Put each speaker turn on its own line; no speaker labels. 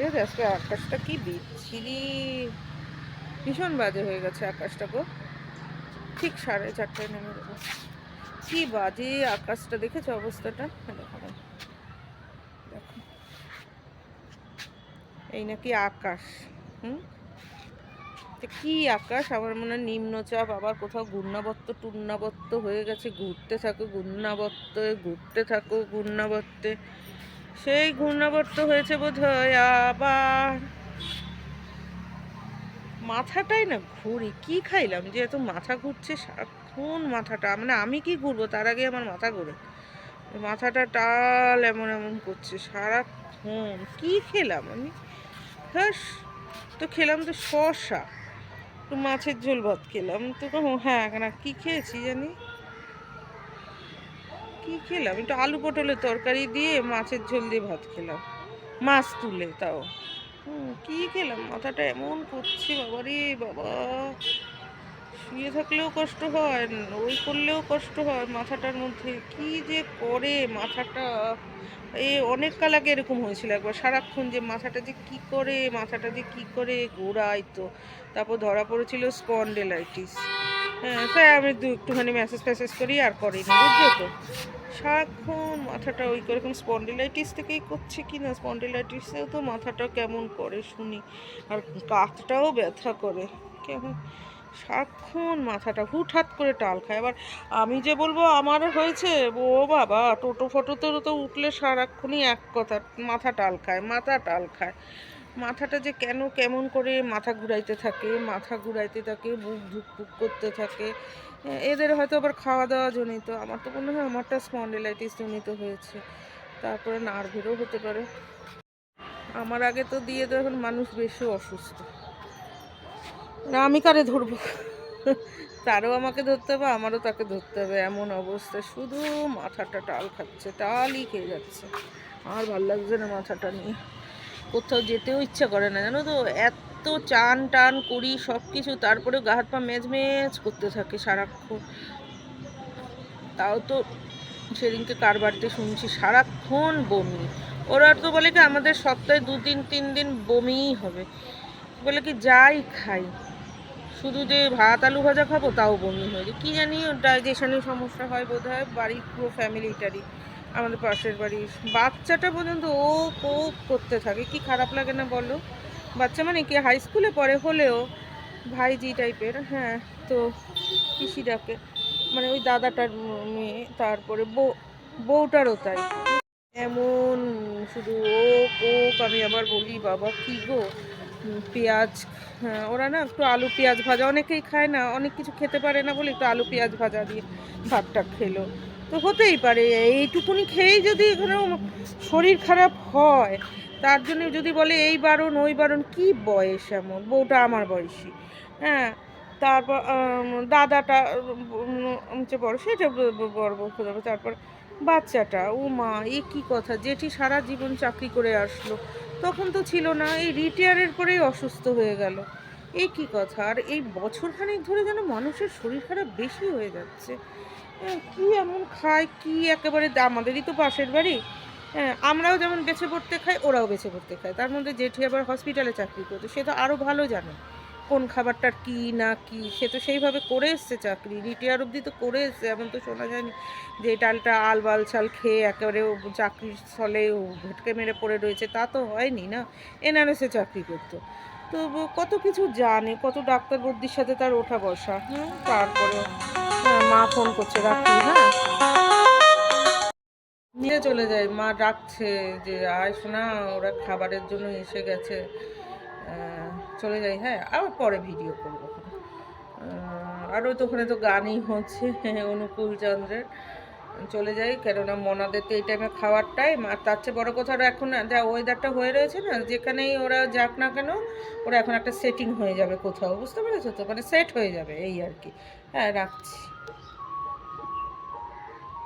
ঠিক আছে আজকে আকাশটা কি বিচ্ছিরি, ভীষণ বাজে হয়ে গেছে আকাশটা গো। ঠিক সাড়ে চারটায় নেমে দেবো কি বাজে আকাশটা, দেখেছ অবস্থাটা? দেখো এই নাকি আকাশ, হুম? কি আকাশ? আমার মনে হয় নিম্নচাপ, আবার কোথাও ঘূর্ণাবর্ত, টুর্ণাবর্ত হয়ে গেছে। ঘুরতে থাকো, ঘূর্ণাবর্ত, ঘুরতে থাকো, ঘূর্ণাবর্তে। সেই ঘূর্ণাবর্ত হয়েছে বোধ আবার। মাথাটাই না ঘুরি, কি খাইলাম যে এত মাথা ঘুরছে, সারাক্ষণ মাথাটা মানে আমি কি ঘুরবো? তার আগে আমার মাথা ঘুরে। মাথাটা টাল এমন এমন করছে, সারাক্ষণ। কি খেলাম আমি? হ্যাঁ তো খেলাম তো শশা তো মাছের ঝোল ভাত খেলাম, তো হ্যাঁ না, কি খেয়েছি জানি? কি খেলাম? একটু আলু পটলের তরকারি দিয়ে মাছের ঝোল দিয়ে ভাত খেলাম। মাছ তুলে তাও। কি খেলাম? মাথাটা এমন করছে, বাবারে বাবা। শুয়ে থাকলেও কষ্ট হয় ওই করলেও কষ্ট হয় মাথাটার মধ্যে। কি যে করে মাথাটা? এ অনেক কাল আগে এরকম হয়েছিল একবার। সারাক্ষণ যে মাথাটা যে কি করে, মাথাটা যে কি করে ঘোরায় তো। তারপর ধরা পড়েছিল স্পন্ডেলাইটিস। তাই আমি দু একটুখানি মেসেজ ফ্যাসেজ করি আর করিনি বুঝছ তো? সারাক্ষণ মাথাটা ওই রকম স্পন্ডিলাইটিস থেকেই করছে কি না? স্পন্ডিলাইটিসেও তো মাথাটা কেমন করে শুনি, আর কাঁধটাও ব্যথা করে, কেমন? সারাক্ষণ মাথাটা হুটহাট করে টাল খায়। আবার আমি যে বলব আমার হয়েছে, ও বাবা, টোটো ফটোতেও তো উঠলে সারাক্ষণই এক কথা, মাথা টাল খায়, মাথা টাল খায়। মাথাটা যে কেন কেমন করে মাথা ঘুরাইতে থাকে, মাথা ঘুরাইতে থাকে বুক ধুকপুক করতে থাকে এদের হয়তো আবার খাওয়া দাওয়া জনিত, আমার তো মনে হয় আমারটা স্পন্ডিলাইটিস জনিত হয়েছে, তারপরে নার্ভেরও হতে পারে। আমার আগে তো দিয়ে তো এখন মানুষ বেশি অসুস্থ। না, আমি কারে ধরবো? তারও আমাকে ধরতে হবে, আমারও তাকে ধরতে হবে, এমন অবস্থা। শুধু মাথাটা টাল খাচ্ছে, টালই খেয়ে যাচ্ছে। আর ভালো লাগছে না মাথাটা নিয়ে। কোথাও যেতেও ইচ্ছা করে না, জানো তো? এত চান টান করি সব কিছু তারপরে গা হাত পা মেজ মেজ করতে থাকে সারাক্ষণ। তাও তো সেদিনকে কার বাড়িতে শুনছি? সারাক্ষণ বমি। ওরা তো বলে কি, আমাদের সপ্তাহে দু দিন, তিন দিন বমিই হবে। বলে কি, যাই খাই। শুধু যে ভাত, আলু ভাজা খাব, তাও বমি হয়ে যায় কী জানি ডাইজেশনের সমস্যা হয় বোধ হয় বাড়ির পুরো ফ্যামিলিটারই আমাদের পাশের বাড়ির বাচ্চাটা পর্যন্ত ও ও করতে থাকে। কি খারাপ লাগে না বলো? বাচ্চা মানে কি হাই স্কুলে পড়ে হলেও ভাইজি টাইপের হ্যাঁ তো পিসি ডাকে। মানে ওই দাদাটার মেয়ে, তারপরে বউ, বউটারও তাই। এমন শুধু ও কোক আমি আবার বলি, বাবা কি গো? পেঁয়াজ হ্যাঁ ওরা না একটু আলু পেঁয়াজ ভাজা, অনেকেই খায় না, অনেক কিছু খেতে পারে না বলে একটু আলু পেঁয়াজ ভাজা দিয়ে ভাতটা খেলো। তো হতেই পারে, এইটুকুনি খেয়েই যদি এখানে শরীর খারাপ হয়, তার জন্য যদি বলে এই বারণ, ওই বারণ, কি বয়স এমন? বউটা আমার বয়সী। হ্যাঁ তারপর দাদাটা হচ্ছে বড় সেটা বড় হয়ে তারপর বাচ্চাটা, ও মা, এ কি কথা? জেঠি সারা জীবন চাকরি করে আসলো। তখন তো ছিল না, এই রিটায়ারের পরেই অসুস্থ হয়ে গেল। এই কি কথা। আর এই বছরখানেক ধরে যেন মানুষের শরীর খারাপ বেশি হয়ে যাচ্ছে। হ্যাঁ, কি এমন খায় কি একেবারে আমাদেরই তো পাশের বাড়ি। হ্যাঁ আমরাও যেমন বেছে পড়তে খাই ওরাও বেছে পড়তে খায়। তার মধ্যে জেঠি আবার হসপিটালে চাকরি করতো। সে তো আরও ভালো জানে কোন খাবারটার কি না কি। সে তো সেইভাবে করে এসছে চাকরি। রিটায়ার অবধি তো করে এসছে এমন তো শোনা যায়নি যে ডালটা আল বাল চাল খেয়ে একেবারে চাকরির স্থলে ভেটকে মেরে পড়ে রয়েছে। তা তো হয়নি না। এনআরএসে চাকরি করতো। তো কত কিছু জানে কত ডাক্তার বুদ্ধির সাথে তার ওঠা বসা হুম? তারপরে হ্যাঁ, মা ফোন করছে রাখি হ্যাঁ? নিয়ে চলে যায় মা ডাকছে যে আয় শোনা ওরা খাবারের জন্য এসে গেছে। চলে যাই হ্যাঁ আবার পরে ভিডিও করব। আর ওই তো ওখানে তো গানই হচ্ছে অনুকূল চন্দ্রের চলে যাই, কেননা মনাদের তো এই টাইমে খাওয়ার টাইম আর তার চেয়ে বড়ো কথা ওরা এখন যা ওয়েদারটা হয়ে রয়েছে না, যেখানেই ওরা যাক না কেন, ওরা এখন একটা সেটিং হয়ে যাবে কোথাও, বুঝতে পেরেছ তো? মানে সেট হয়ে যাবে, এই আর কি। হ্যাঁ রাখছি।